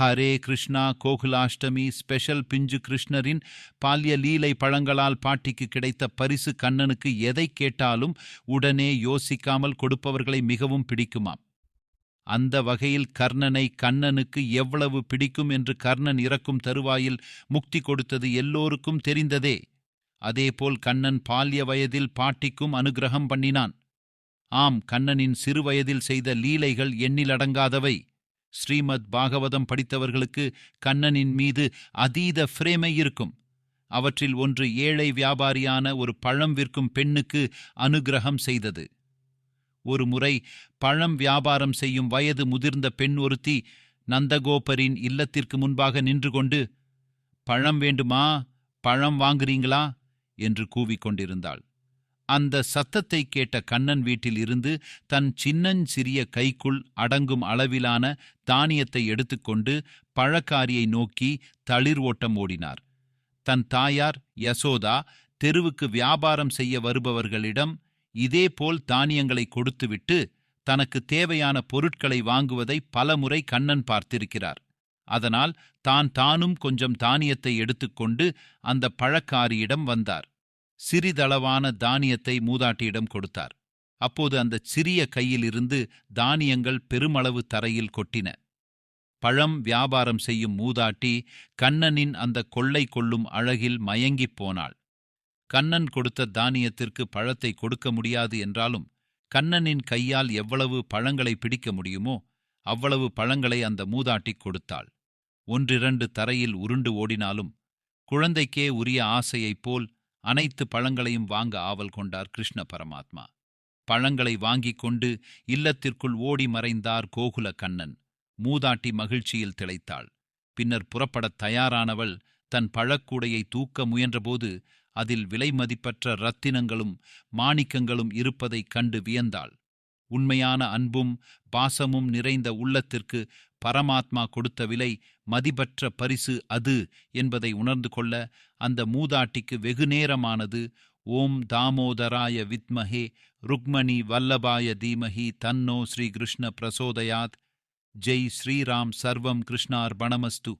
Hare Krishna Gokulashtami special பிஞ்சு கிருஷ்ணரின் பால்ய லீலை பழங்களால் பாட்டிக்கு கிடைத்த பரிசு கண்ணனுக்கு எதை கேட்டாலும் உடனே யோசிக்காமல் கொடுப்பவர்களை மிகவும் பிடிக்குமாம். அந்த வகையில் கர்ணனை கண்ணனுக்கு எவ்வளவு பிடிக்கும் என்று கர்ணன் இறக்கும் தருவாயில் முக்தி கொடுத்தது எல்லோருக்கும் தெரிந்ததே. அதேபோல் கண்ணன் பால்ய வயதில் பாட்டிக்கும் அனுகிரகம் பண்ணினான். ஆம் கண்ணனின் சிறுவயதில் செய்த லீலைகள் எண்ணிலடங்காதவை. ஸ்ரீமத் பாகவதம் படித்தவர்களுக்கு கண்ணனின் மீது அதீத பிரேமை இருக்கும். அவற்றில் ஒன்று ஏழை வியாபாரியான ஒரு பழம் விற்கும் பெண்ணுக்கு அனுகிரகம் செய்தது. ஒரு முறை பழம் வியாபாரம் செய்யும் வயது முதிர்ந்த பெண் ஒருத்தி நந்தகோபரின் இல்லத்திற்கு முன்பாக நின்று கொண்டு பழம் வேண்டுமா? பழம் வாங்குறீங்களா? என்று கூவிக்கொண்டிருந்தாள். அந்த சத்தத்தை கேட்ட கண்ணன் வீட்டில் இருந்து தன் சின்னஞ்சிறிய கைக்குள் அடங்கும் அளவிலான தானியத்தை எடுத்துக்கொண்டு பழக்காரியை நோக்கி தளிர் ஓட்டம் ஓடினார். தன் தாயார் யசோதா தெருவுக்கு வியாபாரம் செய்ய வருபவர்களிடம் இதேபோல் தானியங்களை கொடுத்துவிட்டு தனக்கு தேவையான பொருட்களை வாங்குவதை பலமுறை கண்ணன் பார்த்திருக்கிறார். அதனால் தான் தானும் கொஞ்சம் தானியத்தை எடுத்துக்கொண்டு அந்த பழக்காரியிடம் வந்தார். சிறிதளவான தானியத்தை மூதாட்டியிடம் கொடுத்தார். அப்போது அந்த சிறிய கையிலிருந்து தானியங்கள் பெருமளவு தரையில் கொட்டின. பழம் வியாபாரம் செய்யும் மூதாட்டி கண்ணனின் அந்த கொள்ளை கொள்ளும் அழகில் மயங்கிப் போனாள். கண்ணன் கொடுத்த தானியத்திற்கு பழத்தை கொடுக்க முடியாது என்றாலும் கண்ணனின் கையால் எவ்வளவு பழங்களை பிடிக்க முடியுமோ அவ்வளவு பழங்களை அந்த மூதாட்டி கொடுத்தாள். ஒன்றிரண்டு தரையில் உருண்டு ஓடினாலும் குழந்தைக்கே உரிய ஆசையைப் போல் அனைத்து பழங்களையும் வாங்க ஆவல் கொண்டார் கிருஷ்ண பரமாத்மா. பழங்களை வாங்கிக் கொண்டு இல்லத்திற்குள் ஓடி மறைந்தார் கோகுல கண்ணன். மூதாட்டி மகிழ்ச்சியில் திளைத்தாள். பின்னர் புறப்படத் தயாரானவள் தன் பழக்கூடையை தூக்க முயன்றபோது அதில் விலைமதிப்பற்ற ரத்தினங்களும் மாணிக்கங்களும் இருப்பதைக் கண்டு வியந்தாள். உண்மையான அன்பும் பாசமும் நிறைந்த உள்ளத்திற்கு பரமாத்மா கொடுத்த விலை மதிபற்ற பரிசு அது என்பதை உணர்ந்து கொள்ள அந்த மூதாட்டிக்கு வெகுநேரமானது ஓம் தாமோதராய வித்மஹே. ருக்மணி வல்லபாய தீமஹி. தன்னோ ஸ்ரீ கிருஷ்ண பிரசோதயாத். ஜெய் ஸ்ரீராம் சர்வம் கிருஷ்ணார் பணமஸ்து